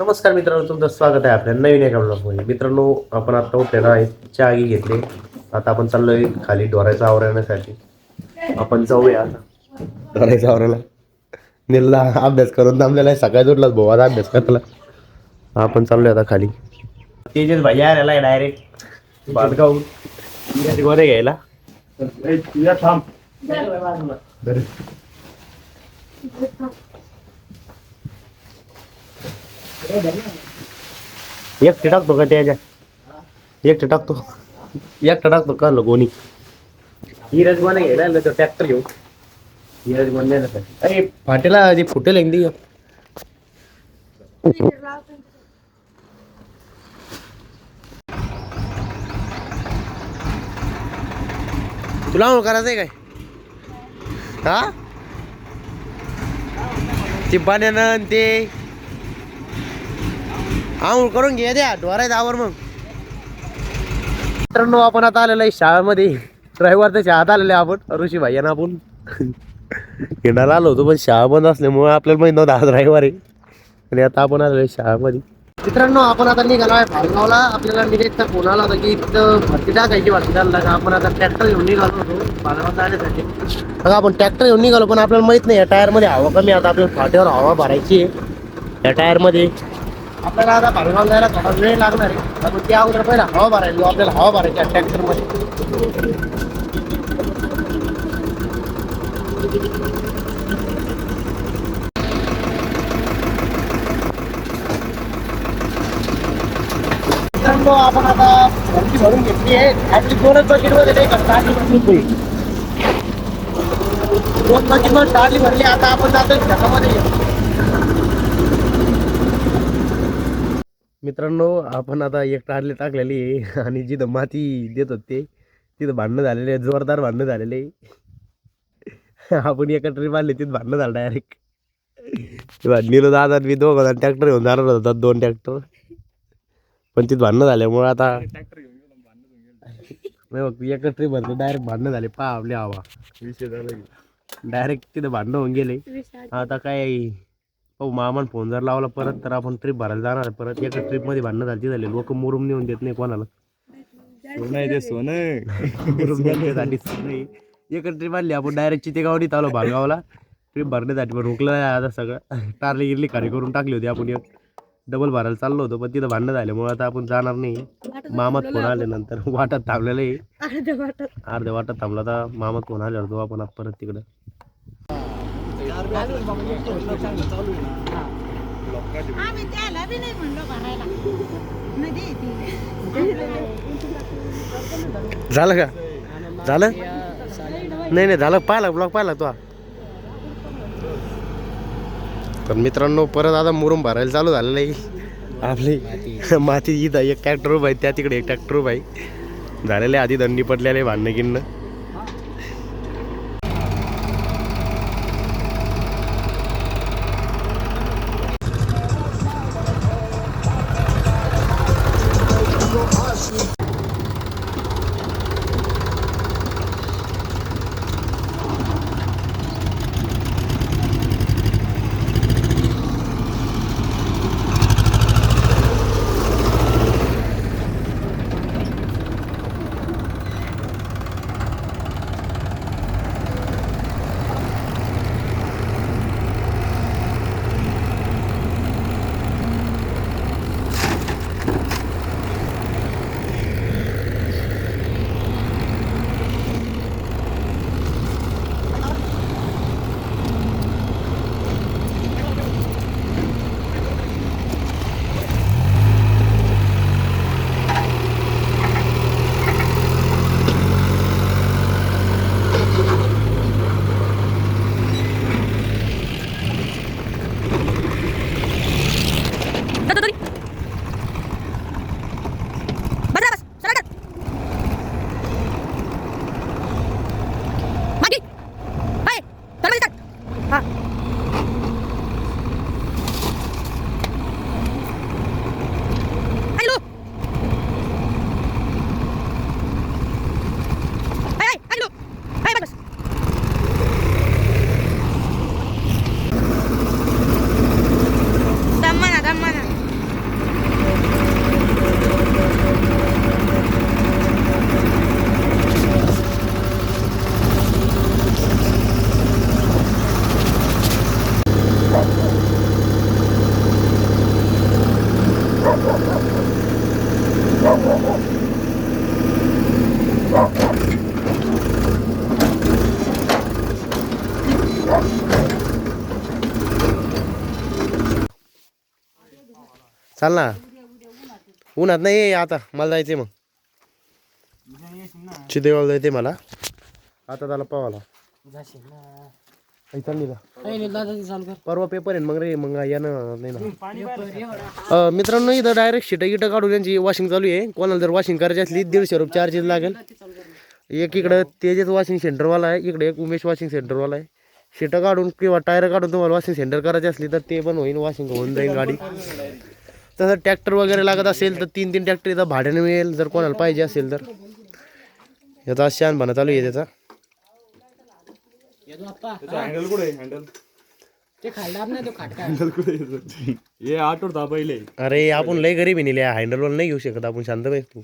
नमस्कार मित्रांनो तुमचं स्वागत आहे आपल्या नवीन एका ब्लॉगमध्ये मित्रांनो आपण आता उठलेला आहे चहा घेतले. आता आपण चाललोय खाली डोरायचं आवरण्यासाठी. आपण जाऊया आता. डोरायचं आवरायला. निल्ला अभ्यास करून थांबलेला आहे. सकाळी उठलाच भाऊ आता अभ्यास करायला आपण चाललोय आता खाली. तेजस भाई आलेला आहे डायरेक्ट बांधगाव गोरे घ्यायला. थांब. एकटे टाकतो का त्याच्या? एकटे टाकतो एकटा टाकतो का गोणी. हिरज गोणे घ्यायला आलं तर ट्रॅक्टर घेऊ हिरज गोणे अरे फाटेला जे फुटेल आहे तुला आंघोळ करायचंय काय? हा? ते पाण्यानं ते आंघोळ करून घे द्या डोरा आवर मग. मित्रांनो आपण आता आलेलो आहे शाळेमध्ये. ड्रायव्हरच्या शाळेत आलेले आपण. ऋषी भाईयांना आपण. येणार आलो होतो पण शाळा बंद असल्यामुळे आपल्याला माहीत नव्हतं आज ड्रायव्हर आहे. आणि आता आपण आलेलो आहे शाळेमध्ये. मित्रांनो आपण आता निघालो आहे भालगावला आपल्याला निलेशचा फोन आला होता की इथं भरती टाकायची वाटत झालं का? आपण आता ट्रॅक्टर घेऊन निघालो होतो जाण्यासाठी. बघा आपण ट्रॅक्टर घेऊन निघालो पण आपल्याला माहीत नाही या टायरमध्ये हवा कमी आता आपल्याला फाट्यावर हवा भरायची आहे. या टायरमध्ये आपल्याला आता भालगाव जायला थोडा वेळ लागणार आहे. आपण त्या अगोदर पहिला हवा भरायला आपल्याला हवा भरायची ट्रॅक्टरमध्ये. आपण आता भरती भरून घेतली आहे. आपली दोनच बकेटमध्ये नाही का टाकी भरली होती. दोन बकेटमध्ये भरली आता आपण जातोय घरामध्ये मित्रांनो आपण आता एक टारली टाकलेली आहे आणि जिथं माती देत होते तिथं भांडणं झालेले आहे जोरदार भांडणं झालेले आहे. आपण एका ट्रीप आली तिथं भांडणं झालं डायरेक्ट निलो दादा मी दोघं ट्रॅक्टर घेऊन जाणार होतात दोन ट्रॅक्टर पण तिथं भांडणं झाल्यामुळे आता नाही बघ एका ट्रीप भरली डायरेक्ट भांडणं झाले पा आपली हवा. विषय झाला डायरेक्ट तिथं भांडणं होऊन गेले. आता काय हो मामान फोन जर लावला परत तर आपण ट्रिप भरायला जाणार आहे. परत एका ट्रिपमध्ये भांडणं झाली झाले. लोक मुरुम नेऊन देत नाही कोणाला. सोनं आहे ते सोनं मुरुम नाही एका ट्रिप आणली आपण डायरेक्ट चितेगावडीत आलो भालगावला ट्रिप भरण्यासाठी पण रुकलं नाही आता सगळं. टारली गिरली खाली करून टाकली होती आपण एक. डबल भरायला चाललो होतो पण तिथं भांडणं झाल्यामुळे आता आपण जाणार नाही. मामात फोन आले नंतर वाटात थांबलेलं आहे. अर्ध्या वाटात. थांबला आता मामात फोन आल्यावर जाऊ आपण परत तिकडं. आम्ही त्याला बी नाही म्हणलो भरायला. नदी झालं का? झालं? नाही नाही झालं. पाहिला ब्लॉग पाहिला तो. तर मित्रांनो परत आता मुरुम भरायला चालू झालेलं आहे. आपली माती इथं एक ट्रॅक्टर उभा आहे त्या तिकडे एक ट्रॅक्टर उभा आहे. झालेले आधी दंडी पडलेले भांडणं गिणणं चाल ना. उन्हात नाही ये आता मला जायचंय मग. चितेगाव जायचंय मला. आता त्याला पावाला चालली परवा पेपर आहे मग रे मग यानं नाही ना. मित्रांनो इथं डायरेक्ट शिटं गिटं काढून यांची वॉशिंग चालू आहे. कोणाला जर वॉशिंग करायची असली दीडशे रुपये चार्जेस लागेल. एक इकडं तेजस वॉशिंग सेंटरवाला आहे इकडे एक उमेश वॉशिंग सेंटरवाला आहे. शिटं काढून किंवा टायर काढून तुम्हाला वॉशिंग सेंटर करायची असली तर ते पण होईल वॉशिंग होऊन जाईल गाडी. तसं ट्रॅक्टर वगैरे लागत असेल तर तीन तीन ट्रॅक्टर इथं भाड्याने मिळेल जर कोणाला पाहिजे असेल तर. याचा शानपणा चालू आहे त्याचा. हँडल कुठे हँडल हँडल आठवडता पहिले. अरे आपण लय गरीब आहे निल्या. हँडलवर नाही घेऊ शकत आपण शांत पाहिजे तू.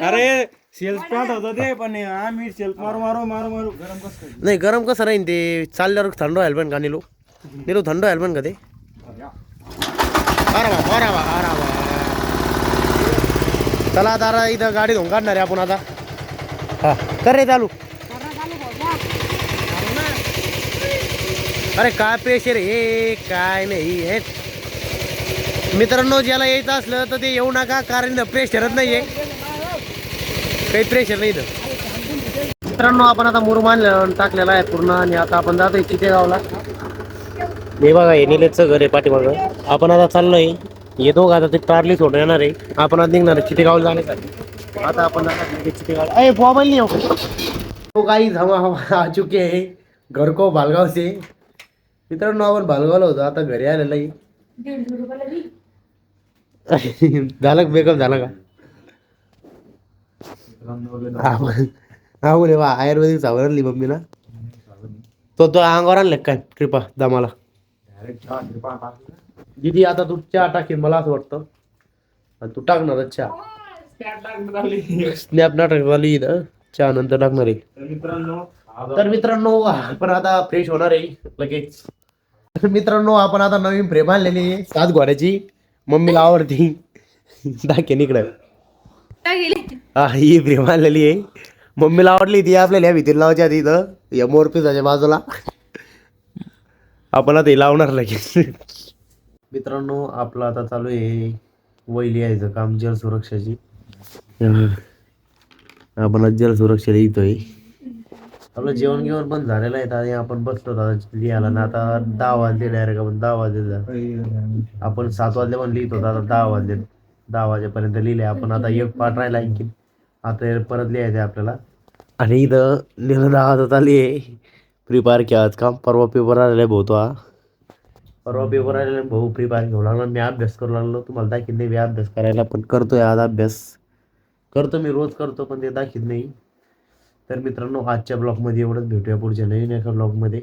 अरे सेल्फ स्टार्ट होता ते पण आम्ही सेल्फ मारू मारू मारू मारू. गरम कसं नाही गरम कसं राहील ते? चालल्यावर थंड व्हायला पण का निलो? निलो थंड व्हायला पण का ते? अरे वा अरे वा अरे वा चला आता इथं गाडी धुवून काढणार आहे आपण आता. हा कर रे चालू. अरे काय प्रेशर हे काय नाही हे मित्रांनो ज्याला यायचं असलं तर ते येऊ नका कारण प्रेशरच नाही आहे काही प्रेशर नाही इथं. मित्रांनो आपण आता मुरमान टाकलेला आहे पूर्ण. आणि आता आपण जातोय चितेगावला. हे बघा हे निलेशचं घर आहे पाठीमागं. आपण आता चाललोय. हे दोघं आता ते ट्रार्ली सोडून येणार आहे. आपण आता निघणार आहे चितेगावला जाण्यासाठी. आता आपण जाणार आहे चितेगाव अरे मोबाईल नहीं हो तो काही हम हम आ चुके आहे. घर को भालगाव से. मित्रांनो आपण भालगावला होतो. आता घरी आलेलं आहे. झालं का? बेकअप झाला का? आपण वा आयुर्वेदिक साबण आणली मम्मीला. तो तो अंगावर आणलं काय? कृपा दमाला. दीदी आता तू चहा टाकेल मला असं वाटतं. आणि तू टाकणार चहा. स्नॅप नाटक झाली चहा नंतर टाकणार आहे. तर मित्रांनो आपण आता फ्रेश होणार आहे लगेच. तर मित्रांनो आपण आता नवीन फ्रेम आणलेली आहे सात घोड्याची. मम्मीला आवडती. दाखे इकडं. हा ही फ्रेम आणलेली आहे. मम्मीला आवडली ती आपल्याला या भीतीला लावायची आधी इथं. या मोर पिसाच्या बाजूला. आपण आता लावणार लगेच. मित्रांनो आपलं आता चालू आहे वैली यायचं काम जल सुरक्षाची. आपण आज जल सुरक्षेला येतोय. आपलं जेवण घेऊन पण झालेलं आहे आणि आपण बसलो लिहायला. ना आता दहा वाजले डायरेक्ट आपण दहा वाजले आपण सात वाजले पण लिहित आता दहा वाजले. दहा वाजेपर्यंत लिहिले. आपण आता एक पाठ राहिला आणखी आता परत लिहायचं आहे आपल्याला. आणि इथं लिहिलं दहा वाजत आली आहे फ्री फायर आज काम. परवा पेपर आलेला आहे बहुतो हा. परवा पेपर आलेला भाऊ फ्री फायर घेऊ लागला मी अभ्यास करू लागलो. तुम्हाला दाखीत नाही मी अभ्यास करायला पण करतोय आज अभ्यास. करतो मी रोज करतो पण ते दाखीत नाही. तर मित्रांनो आजच्या ब्लॉगमध्ये एवढंच भेटूया पुढच्या नवीन एका ब्लॉगमध्ये